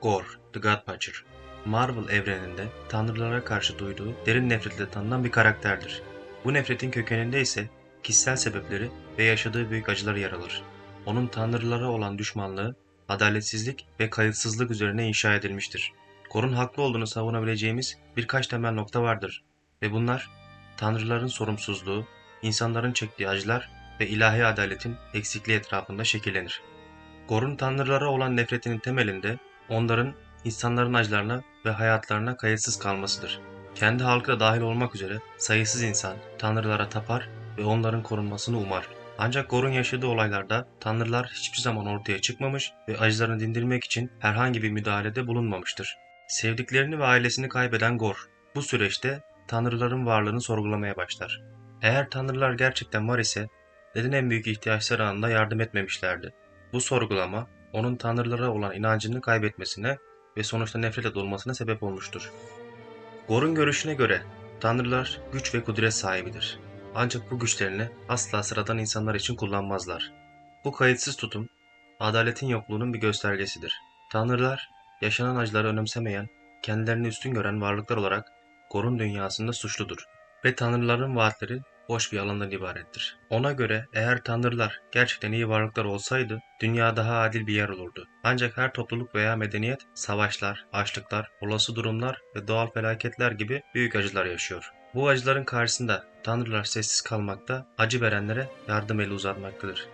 Gore, The Godfather, Marvel evreninde tanrılara karşı duyduğu derin nefretle tanınan bir karakterdir. Bu nefretin kökeninde ise kişisel sebepleri ve yaşadığı büyük acılar yer alır. Onun tanrılara olan düşmanlığı, adaletsizlik ve kayıtsızlık üzerine inşa edilmiştir. Gore'un haklı olduğunu savunabileceğimiz birkaç temel nokta vardır ve bunlar tanrıların sorumsuzluğu, insanların çektiği acılar ve ilahi adaletin eksikliği etrafında şekillenir. Gore'un tanrılara olan nefretinin temelinde onların insanların acılarına ve hayatlarına kayıtsız kalmasıdır. Kendi halkı da dahil olmak üzere sayısız insan tanrılara tapar ve onların korunmasını umar. Ancak Gor'un yaşadığı olaylarda tanrılar hiçbir zaman ortaya çıkmamış ve acılarını dindirmek için herhangi bir müdahalede bulunmamıştır. Sevdiklerini ve ailesini kaybeden Gor, bu süreçte tanrıların varlığını sorgulamaya başlar. Eğer tanrılar gerçekten var ise neden en büyük ihtiyaçları anında yardım etmemişlerdi? Bu sorgulama onun tanrılara olan inancını kaybetmesine ve sonuçta nefretle dolmasına sebep olmuştur. Gor'un görüşüne göre tanrılar güç ve kudret sahibidir. Ancak bu güçlerini asla sıradan insanlar için kullanmazlar. Bu kayıtsız tutum, adaletin yokluğunun bir göstergesidir. Tanrılar, yaşanan acıları önemsemeyen, kendilerini üstün gören varlıklar olarak Gor'un dünyasında suçludur. Ve tanrıların vaatleri boş bir alandan ibarettir. Ona göre eğer tanrılar gerçekten iyi varlıklar olsaydı dünya daha adil bir yer olurdu. Ancak her topluluk veya medeniyet savaşlar, açlıklar, olası durumlar ve doğal felaketler gibi büyük acılar yaşıyor. Bu acıların karşısında tanrılar sessiz kalmakta, acı verenlere yardım eli uzatmaktadır.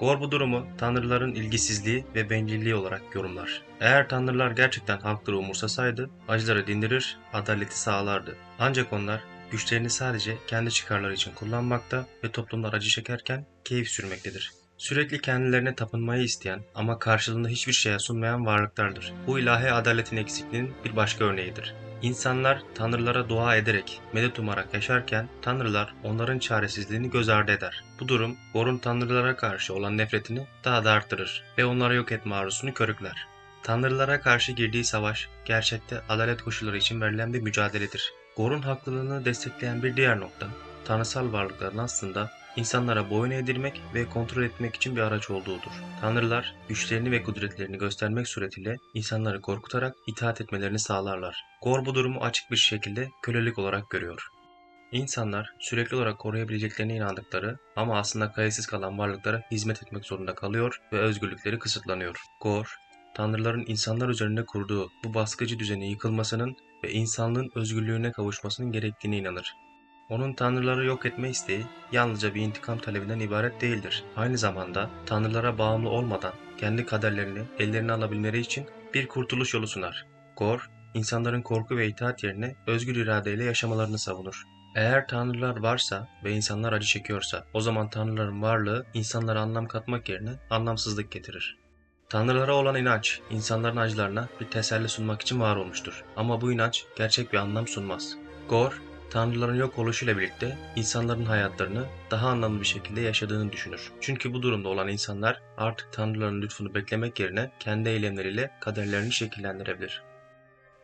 Gor bu durumu tanrıların ilgisizliği ve bencilliği olarak yorumlar. Eğer tanrılar gerçekten halkları umursasaydı acıları dindirir, adaleti sağlardı. Ancak onlar güçlerini sadece kendi çıkarları için kullanmakta ve toplumlar acı çekerken keyif sürmektedir. Sürekli kendilerine tapınmayı isteyen ama karşılığında hiçbir şeye sunmayan varlıklardır. Bu ilahi adaletin eksikliğinin bir başka örneğidir. İnsanlar tanrılara dua ederek, medet umarak yaşarken tanrılar onların çaresizliğini göz ardı eder. Bu durum Gor'un tanrılara karşı olan nefretini daha da arttırır ve onları yok etme arzusunu körükler. Tanrılara karşı girdiği savaş gerçekte adalet koşulları için verilen bir mücadeledir. Gor'un haklılığını destekleyen bir diğer nokta, tanrısal varlıkların aslında insanlara boyun eğdirmek ve kontrol etmek için bir araç olduğudur. Tanrılar güçlerini ve kudretlerini göstermek suretiyle insanları korkutarak itaat etmelerini sağlarlar. Gor bu durumu açık bir şekilde kölelik olarak görüyor. İnsanlar sürekli olarak koruyabileceklerine inandıkları ama aslında kayıtsız kalan varlıklara hizmet etmek zorunda kalıyor ve özgürlükleri kısıtlanıyor. Gor, tanrıların insanlar üzerinde kurduğu bu baskıcı düzenin yıkılmasının ve insanlığın özgürlüğüne kavuşmasının gerektiğine inanır. Onun tanrıları yok etme isteği yalnızca bir intikam talebinden ibaret değildir. Aynı zamanda tanrılara bağımlı olmadan kendi kaderlerini ellerine alabilmeleri için bir kurtuluş yolu sunar. Gor, insanların korku ve itaat yerine özgür iradeyle yaşamalarını savunur. Eğer tanrılar varsa ve insanlar acı çekiyorsa o zaman tanrıların varlığı insanlara anlam katmak yerine anlamsızlık getirir. Tanrılara olan inanç, insanların acılarına bir teselli sunmak için var olmuştur. Ama bu inanç gerçek bir anlam sunmaz. Gor, tanrıların yok oluşuyla birlikte insanların hayatlarını daha anlamlı bir şekilde yaşadığını düşünür. Çünkü bu durumda olan insanlar artık tanrıların lütfunu beklemek yerine kendi eylemleriyle kaderlerini şekillendirebilir.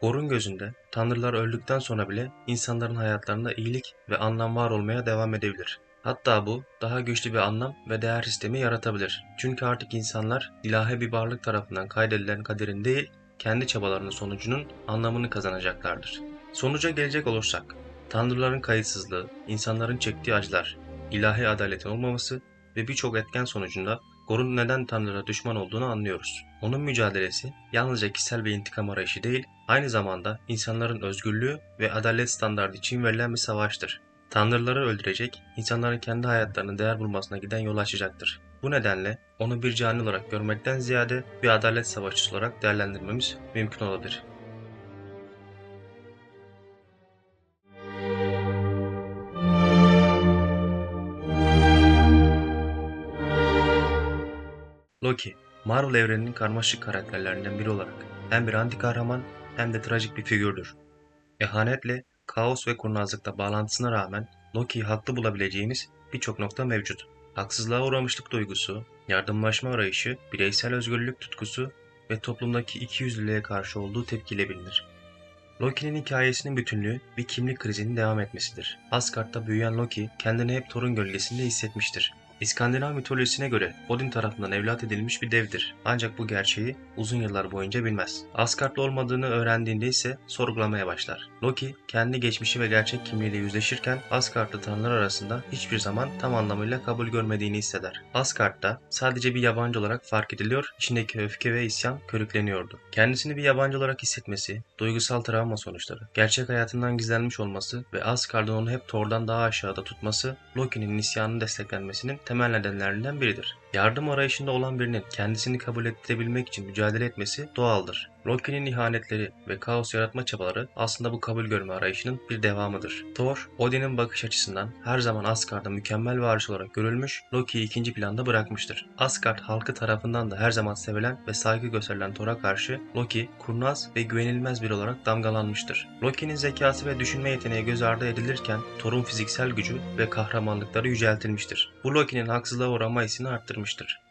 Gor'un gözünde tanrılar öldükten sonra bile insanların hayatlarında iyilik ve anlam var olmaya devam edebilir. Hatta bu daha güçlü bir anlam ve değer sistemi yaratabilir. Çünkü artık insanlar ilahi bir varlık tarafından kaydedilen kaderin değil, kendi çabalarının sonucunun anlamını kazanacaklardır. Sonuca gelecek olursak, tanrıların kayıtsızlığı, insanların çektiği acılar, ilahi adaletin olmaması ve birçok etken sonucunda Gor'un neden Tanrı'na düşman olduğunu anlıyoruz. Onun mücadelesi yalnızca kişisel bir intikam arayışı değil, aynı zamanda insanların özgürlüğü ve adalet standardı için verilen bir savaştır. Tanrıları öldürecek, insanların kendi hayatlarının değer bulmasına giden yol açacaktır. Bu nedenle onu bir cani olarak görmekten ziyade bir adalet savaşçısı olarak değerlendirmemiz mümkün olabilir. Loki, Marvel evreninin karmaşık karakterlerinden biri olarak hem bir anti kahraman hem de trajik bir figürdür. İhanetle, kaos ve kurnazlıkta bağlantısına rağmen Loki'yi haklı bulabileceğimiz birçok nokta mevcut. Haksızlığa uğramışlık duygusu, yardımlaşma arayışı, bireysel özgürlük tutkusu ve toplumdaki ikiyüzlülüğe karşı olduğu tepkiyle bilinir. Loki'nin hikayesinin bütünlüğü bir kimlik krizinin devam etmesidir. Asgard'da büyüyen Loki kendini hep Thor'un gölgesinde hissetmiştir. İskandinav mitolojisine göre Odin tarafından evlat edilmiş bir devdir. Ancak bu gerçeği uzun yıllar boyunca bilmez. Asgardlı olmadığını öğrendiğinde ise sorgulamaya başlar. Loki kendi geçmişi ve gerçek kimliğiyle yüzleşirken Asgardlı tanrılar arasında hiçbir zaman tam anlamıyla kabul görmediğini hisseder. Asgard'da sadece bir yabancı olarak fark ediliyor, içindeki öfke ve isyan körükleniyordu. Kendisini bir yabancı olarak hissetmesi, duygusal travma sonuçları, gerçek hayatından gizlenmiş olması ve Asgard'ın onu hep Thor'dan daha aşağıda tutması Loki'nin isyanını desteklenmesinin temel nedenlerinden biridir. Yardım arayışında olan birinin kendisini kabul ettirebilmek için mücadele etmesi doğaldır. Loki'nin ihanetleri ve kaos yaratma çabaları aslında bu kabul görme arayışının bir devamıdır. Thor, Odin'in bakış açısından her zaman Asgard'da mükemmel varis olarak görülmüş, Loki'yi ikinci planda bırakmıştır. Asgard halkı tarafından da her zaman sevilen ve saygı gösterilen Thor'a karşı Loki, kurnaz ve güvenilmez biri olarak damgalanmıştır. Loki'nin zekası ve düşünme yeteneği göz ardı edilirken Thor'un fiziksel gücü ve kahramanlıkları yüceltilmiştir. Bu Loki'nin haksızlığa uğrama hissini arttırmıştır.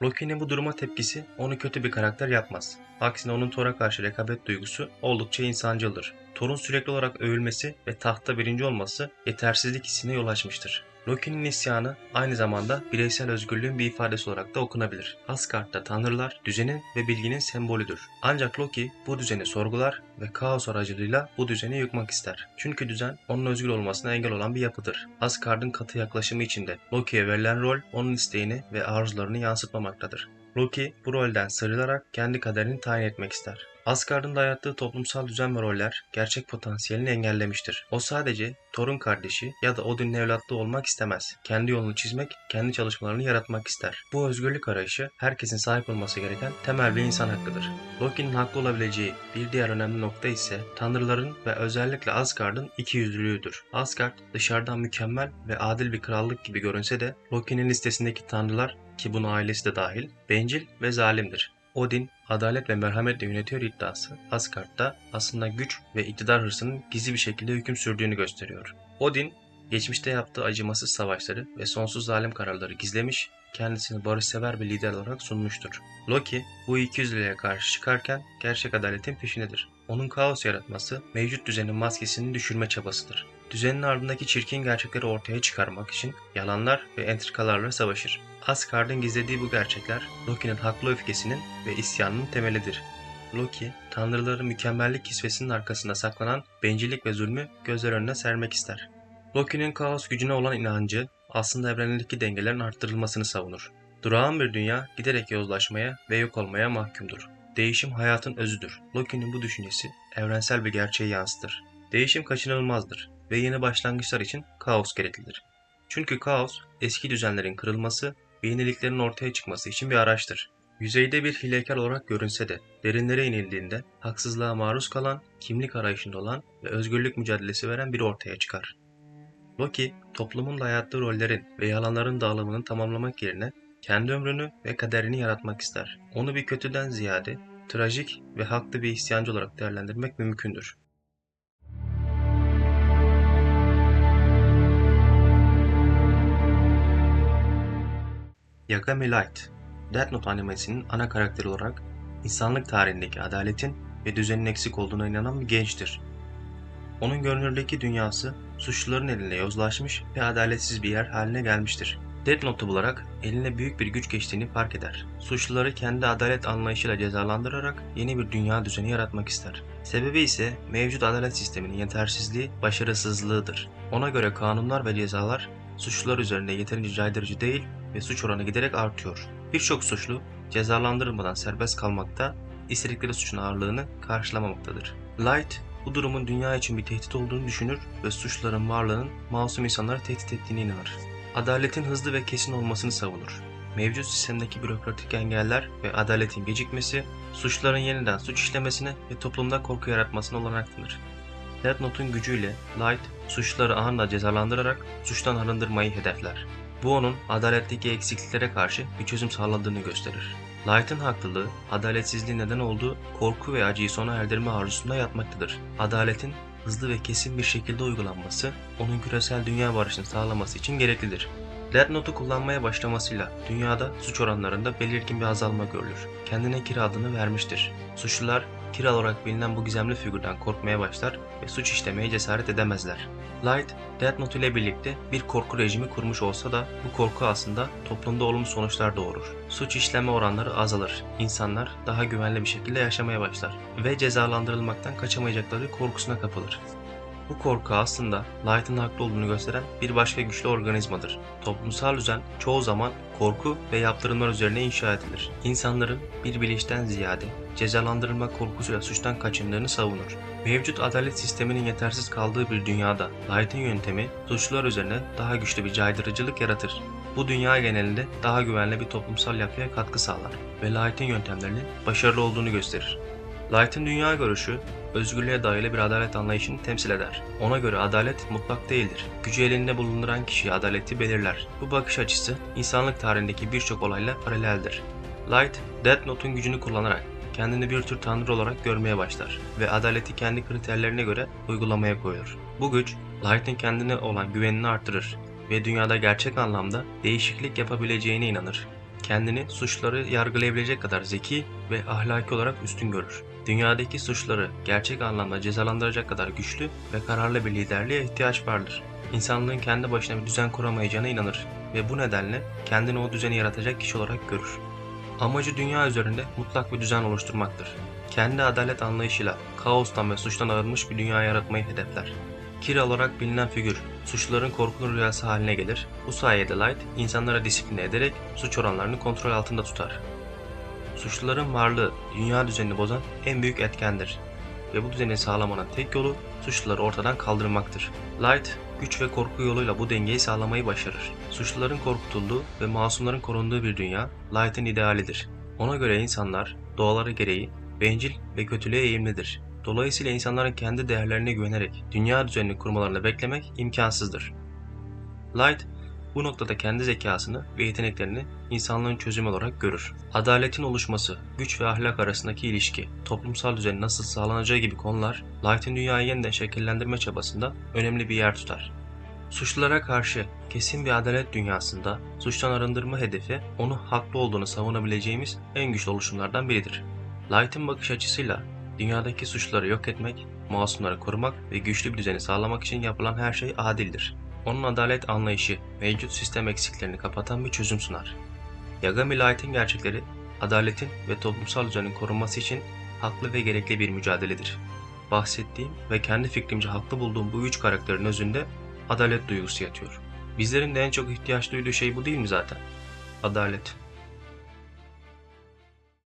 Loki'nin bu duruma tepkisi onu kötü bir karakter yapmaz. Aksine onun Thor'a karşı rekabet duygusu oldukça insancıldır. Thor'un sürekli olarak övülmesi ve tahtta birinci olması yetersizlik hissine yol açmıştır. Loki'nin isyanı aynı zamanda bireysel özgürlüğün bir ifadesi olarak da okunabilir. Asgard'da tanrılar düzenin ve bilginin sembolüdür. Ancak Loki bu düzeni sorgular ve kaos aracılığıyla bu düzeni yıkmak ister. Çünkü düzen onun özgür olmasına engel olan bir yapıdır. Asgard'ın katı yaklaşımı içinde Loki'ye verilen rol onun isteğini ve arzularını yansıtmamaktadır. Loki bu rolden sıyrılarak kendi kaderini tayin etmek ister. Asgard'ın dayattığı toplumsal düzen ve roller gerçek potansiyelini engellemiştir. O sadece Thor'un kardeşi ya da Odin'in evlatlığı olmak istemez. Kendi yolunu çizmek, kendi çalışmalarını yaratmak ister. Bu özgürlük arayışı herkesin sahip olması gereken temel bir insan hakkıdır. Loki'nin haklı olabileceği bir diğer önemli nokta ise tanrıların ve özellikle Asgard'ın ikiyüzlülüğüdür. Asgard dışarıdan mükemmel ve adil bir krallık gibi görünse de Loki'nin listesindeki tanrılar ki buna ailesi de dahil, bencil ve zalimdir. Odin, adalet ve merhametle yönetiyor iddiası Asgard'da aslında güç ve iktidar hırsının gizli bir şekilde hüküm sürdüğünü gösteriyor. Odin, geçmişte yaptığı acımasız savaşları ve sonsuz zalim kararları gizlemiş, kendisini barışsever bir lider olarak sunmuştur. Loki, bu ikiyüzlülüğe karşı çıkarken gerçek adaletin peşindedir. Onun kaos yaratması, mevcut düzenin maskesini düşürme çabasıdır. Düzenin ardındaki çirkin gerçekleri ortaya çıkarmak için yalanlar ve entrikalarla savaşır. Asgard'ın gizlediği bu gerçekler Loki'nin haklı öfkesinin ve isyanının temelidir. Loki, tanrıların mükemmellik kisvesinin arkasında saklanan bencillik ve zulmü gözler önüne sermek ister. Loki'nin kaos gücüne olan inancı aslında evrendeki dengelerin arttırılmasını savunur. Durağan bir dünya giderek yozlaşmaya ve yok olmaya mahkumdur. Değişim hayatın özüdür. Loki'nin bu düşüncesi evrensel bir gerçeği yansıtır. Değişim kaçınılmazdır ve yeni başlangıçlar için kaos gereklidir. Çünkü kaos, eski düzenlerin kırılması ve yeniliklerin ortaya çıkması için bir araçtır. Yüzeyde bir hilekar olarak görünse de derinlere inildiğinde haksızlığa maruz kalan, kimlik arayışında olan ve özgürlük mücadelesi veren biri ortaya çıkar. Loki, toplumun dayattığı rollerin ve yalanların dağılımını tamamlamak yerine kendi ömrünü ve kaderini yaratmak ister. Onu bir kötüden ziyade trajik ve haklı bir isyancı olarak değerlendirmek mümkündür. Yagami Light, Death Note animesinin ana karakteri olarak insanlık tarihindeki adaletin ve düzenin eksik olduğuna inanan bir gençtir. Onun görünürdeki dünyası suçluların elinde yozlaşmış ve adaletsiz bir yer haline gelmiştir. Death Note'u bularak eline büyük bir güç geçtiğini fark eder. Suçluları kendi adalet anlayışıyla cezalandırarak yeni bir dünya düzeni yaratmak ister. Sebebi ise mevcut adalet sisteminin yetersizliği, başarısızlığıdır. Ona göre kanunlar ve cezalar suçlular üzerinde yeterince caydırıcı değil ve suç oranı giderek artıyor. Birçok suçlu cezalandırılmadan serbest kalmakta, istedikleri suçun ağırlığını karşılamamaktadır. Light, bu durumun dünya için bir tehdit olduğunu düşünür ve suçluların varlığının masum insanları tehdit ettiğine inanır. Adaletin hızlı ve kesin olmasını savunur. Mevcut sistemdeki bürokratik engeller ve adaletin gecikmesi, suçluların yeniden suç işlemesine ve toplumda korku yaratmasına olanak tanır. Death Note'un gücüyle Light, suçluları anında cezalandırarak suçtan arındırmayı hedefler. Bu onun adaletteki eksikliklere karşı bir çözüm sağladığını gösterir. Light'ın haklılığı, adaletsizliğin neden olduğu korku ve acıyı sona erdirme arzusunda yatmaktadır. Adaletin hızlı ve kesin bir şekilde uygulanması, onun küresel dünya barışını sağlaması için gereklidir. Death Note'u kullanmaya başlamasıyla dünyada suç oranlarında belirgin bir azalma görülür. Kendine kira adını vermiştir. Suçlular Kira olarak bilinen bu gizemli figürden korkmaya başlar ve suç işlemeye cesaret edemezler. Light, Death Note ile birlikte bir korku rejimi kurmuş olsa da bu korku aslında toplumda olumlu sonuçlar doğurur. Suç işleme oranları azalır. İnsanlar daha güvenli bir şekilde yaşamaya başlar ve cezalandırılmaktan kaçamayacakları korkusuna kapılır. Bu korku aslında Light'ın haklı olduğunu gösteren bir başka güçlü organizmadır. Toplumsal düzen çoğu zaman korku ve yaptırımlar üzerine inşa edilir. İnsanların bir bilinçten ziyade cezalandırılma korkusuyla suçtan kaçındığını savunur. Mevcut adalet sisteminin yetersiz kaldığı bir dünyada Light'ın yöntemi suçlular üzerine daha güçlü bir caydırıcılık yaratır. Bu dünya genelinde daha güvenli bir toplumsal yapıya katkı sağlar ve Light'ın yöntemlerinin başarılı olduğunu gösterir. Light'ın dünya görüşü, özgürlüğe dayalı bir adalet anlayışını temsil eder. Ona göre adalet mutlak değildir. Gücü elinde bulunduran kişi adaleti belirler. Bu bakış açısı insanlık tarihindeki birçok olayla paraleldir. Light, Death Note'un gücünü kullanarak kendini bir tür tanrı olarak görmeye başlar ve adaleti kendi kriterlerine göre uygulamaya koyulur. Bu güç, Light'ın kendine olan güvenini artırır ve dünyada gerçek anlamda değişiklik yapabileceğine inanır. Kendini suçları yargılayabilecek kadar zeki ve ahlaki olarak üstün görür. Dünyadaki suçları gerçek anlamda cezalandıracak kadar güçlü ve kararlı bir liderliğe ihtiyaç vardır. İnsanlığın kendi başına bir düzen kuramayacağına inanır ve bu nedenle kendini o düzeni yaratacak kişi olarak görür. Amacı dünya üzerinde mutlak bir düzen oluşturmaktır. Kendi adalet anlayışıyla kaostan ve suçtan arınmış bir dünya yaratmayı hedefler. Kira olarak bilinen figür, suçluların korkulu rüyası haline gelir. Bu sayede Light, insanlara disipline ederek suç oranlarını kontrol altında tutar. Suçluların varlığı dünya düzenini bozan en büyük etkendir ve bu düzeni sağlamanın tek yolu suçluları ortadan kaldırmaktır. Light, güç ve korku yoluyla bu dengeyi sağlamayı başarır. Suçluların korkutulduğu ve masumların korunduğu bir dünya Light'ın idealidir. Ona göre insanlar doğaları gereği bencil ve kötülüğe eğimlidir. Dolayısıyla insanların kendi değerlerine güvenerek dünya düzenini kurmalarını beklemek imkansızdır. Light, bu noktada kendi zekasını ve yeteneklerini insanlığın çözümü olarak görür. Adaletin oluşması, güç ve ahlak arasındaki ilişki, toplumsal düzenin nasıl sağlanacağı gibi konular Light'ın dünyayı yeniden şekillendirme çabasında önemli bir yer tutar. Suçlulara karşı kesin bir adalet dünyasında suçtan arındırma hedefi onu haklı olduğunu savunabileceğimiz en güçlü oluşumlardan biridir. Light'ın bakış açısıyla dünyadaki suçları yok etmek, masumları korumak ve güçlü bir düzeni sağlamak için yapılan her şey adildir. Onun adalet anlayışı mevcut sistem eksiklerini kapatan bir çözüm sunar. Yagami Light'ın gerçekleri, adaletin ve toplumsal düzenin korunması için haklı ve gerekli bir mücadeledir. Bahsettiğim ve kendi fikrimce haklı bulduğum bu üç karakterin özünde adalet duygusu yatıyor. Bizlerin de en çok ihtiyaç duyduğu şey bu değil mi zaten? Adalet.